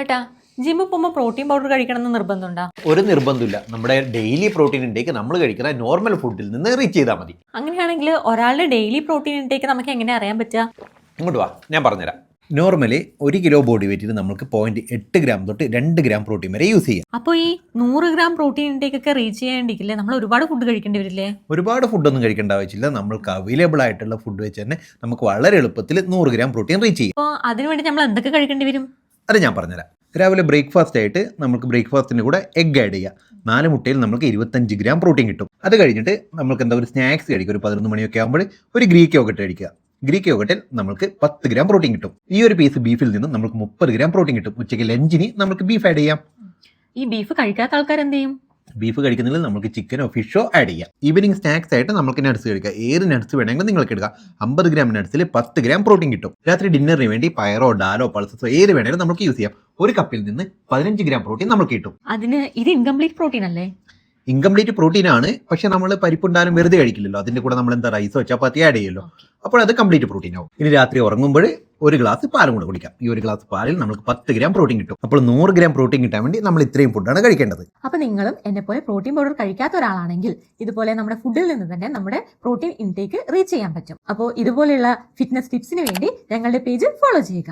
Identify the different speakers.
Speaker 1: ഏട്ടാ ജിമ്മിൽ പോകുമ്പോൾ പ്രോട്ടീൻ പൗഡർ കഴിക്കണം എന്ന് നിർബന്ധമുണ്ടോ?
Speaker 2: ഒരു നിർബന്ധമില്ല. നമ്മുടെ ഡെയിലി പ്രോട്ടീൻ ഇൻടേക്ക് നമ്മൾ കഴിക്കുന്ന നോർമൽ ഫുഡിൽ നിന്ന് റീച്ച് ചെയ്താൽ മതി.
Speaker 1: അങ്ങനെയാണെങ്കിൽ ഒരാളുടെ ഡെയിലി പ്രോട്ടീൻ ഇൻടേക്ക് നമുക്ക് എങ്ങനെ അറിയാൻ പറ്റുക?
Speaker 2: ഇങ്ങോട്ട് വാ ഞാൻ പറഞ്ഞുതരാം. നോർമലി ഒരു കിലോ ബോഡി വെയിറ്റിന് നമുക്ക് പോയിന്റ് എട്ട് ഗ്രാം തൊട്ട് രണ്ട് ഗ്രാം പ്രോട്ടീൻ വരെ യൂസ് ചെയ്യാം.
Speaker 1: അപ്പോൾ ഈ നൂറ് ഗ്രാം പ്രോട്ടീൻ ഇൻടേക്ക് ഒക്കെ റീച്ച് ചെയ്യാണ്ടിരിക്കില്ലേ? നമ്മൾ ഒരുപാട് ഫുഡ് കഴിക്കേണ്ടി വരില്ലേ?
Speaker 2: ഒരുപാട് ഫുഡൊന്നും കഴിക്കേണ്ട ആവശ്യമില്ല. നമ്മൾക്ക് അവൈലബിൾ ആയിട്ടുള്ള ഫുഡ് വെച്ച് തന്നെ നമുക്ക് വളരെ എളുപ്പത്തിൽ നൂറ് ഗ്രാം പ്രോട്ടീൻ റീച്ച് ചെയ്യാം.
Speaker 1: അപ്പോൾ അതിനുവേണ്ടി നമ്മൾ എന്തൊക്കെ കഴിക്കേണ്ടി വരും?
Speaker 2: അത് ഞാൻ പറഞ്ഞുതരാം. രാവിലെ ബ്രേക്ക്ഫാസ്റ്റ് ആയിട്ട് നമുക്ക് ബ്രേക്ക്ഫാസ്റ്റിന് കൂടെ എഗ്ഗ് ആഡ് ചെയ്യാം. നാല് മുട്ടയിൽ നമുക്ക് ഇരുപത്തഞ്ച് ഗ്രാം പ്രോട്ടീൻ കിട്ടും. അത് കഴിഞ്ഞിട്ട് നമുക്ക് എന്താ ഒരു സ്നാക്സ് കഴിക്കും. ഒരു പതിനൊന്ന് മണിയൊക്കെ ആകുമ്പോൾ ഒരു ഗ്രീക്ക് യോഗട്ട് കഴിക്കുക. ഗ്രീക്ക് യോഗട്ടിൽ നമുക്ക് പത്ത് ഗ്രാം പ്രോട്ടീൻ കിട്ടും. ഈ ഒരു പീസ് ബീഫിൽ നിന്ന് നമുക്ക് മുപ്പത് ഗ്രാം പ്രോട്ടീൻ കിട്ടും. ഉച്ചയ്ക്ക് ലഞ്ചിന് നമുക്ക് ബീഫ് ആഡ് ചെയ്യാം.
Speaker 1: ഈ ബീഫ് കഴിക്കാത്ത ആൾക്കാർ എന്ത് ചെയ്യും?
Speaker 2: ബീഫ് കഴിക്കുന്നതിൽ നമുക്ക് ചിക്കനോ ഫിഷോ ആഡ് ചെയ്യാം. ഈവനിങ് സ്നാക്സ് ആയിട്ട് നമുക്ക് നട്സ് കഴിക്കാം. ഏത് നട്സ് വേണമെങ്കിലും നിങ്ങൾക്ക് എടുക്കാം. അമ്പത് ഗ്രാം നട്സിൽ പത്ത് ഗ്രാം പ്രോട്ടീൻ കിട്ടും. രാത്രി ഡിന്നറിന് വേണ്ടി പയറോ ഡാലോ പൾസസോ ഏത് വേണമെങ്കിലും നമുക്ക് യൂസ് ചെയ്യാം. ഒരു കപ്പിൽ നിന്ന് പതിനഞ്ച് ഗ്രാം പ്രോട്ടീൻ നമുക്ക് കിട്ടും.
Speaker 1: അതിന് ഇത് ഇൻകംപ്ലീറ്റ് പ്രോട്ടീൻ അല്ലേ?
Speaker 2: ഇൻകംപ്ലീറ്റ് പ്രോട്ടീൻ ആണ്. പക്ഷെ നമ്മൾ പരിപ്പുണ്ടാലും വെറുതെ കഴിക്കില്ലല്ലോ. അതിന്റെ കൂടെ നമ്മൾ എന്താ റൈസോ ചപ്പാത്തി ആഡ് ചെയ്യല്ലോ. അപ്പോൾ അത് കംപ്ലീറ്റ് പ്രോട്ടീൻ ആവും. ഇനി രാത്രി ഉറങ്ങുമ്പോൾ ഒരു ഗ്ലാസ് പാലും കൂടെ കുടിക്കാം. ഈ ഒരു ഗ്ലാസ് പാലിൽ നമുക്ക് പത്ത് ഗ്രാം പ്രോട്ടീൻ കിട്ടും. അപ്പോൾ നൂറ് ഗ്രാം പ്രോട്ടീൻ കിട്ടാൻ വേണ്ടി നമ്മൾ ഇത്രയും ഫുഡാണ് കഴിക്കേണ്ടത്.
Speaker 1: അപ്പോൾ നിങ്ങളും എന്നെ പോലെ പ്രോട്ടീൻ പൗഡർ കഴിക്കാത്ത ഒരാളാണെങ്കിൽ ഇതുപോലെ നമ്മുടെ ഫുഡിൽ നിന്ന് തന്നെ നമ്മുടെ പ്രോട്ടീൻ ഇൻടേക്ക് റീച്ച് ചെയ്യാൻ പറ്റും. അപ്പോൾ ഇതുപോലെയുള്ള ഫിറ്റ്നസ് ടിപ്സിന് വേണ്ടി ഞങ്ങളുടെ പേജ് ഫോളോ ചെയ്യുക.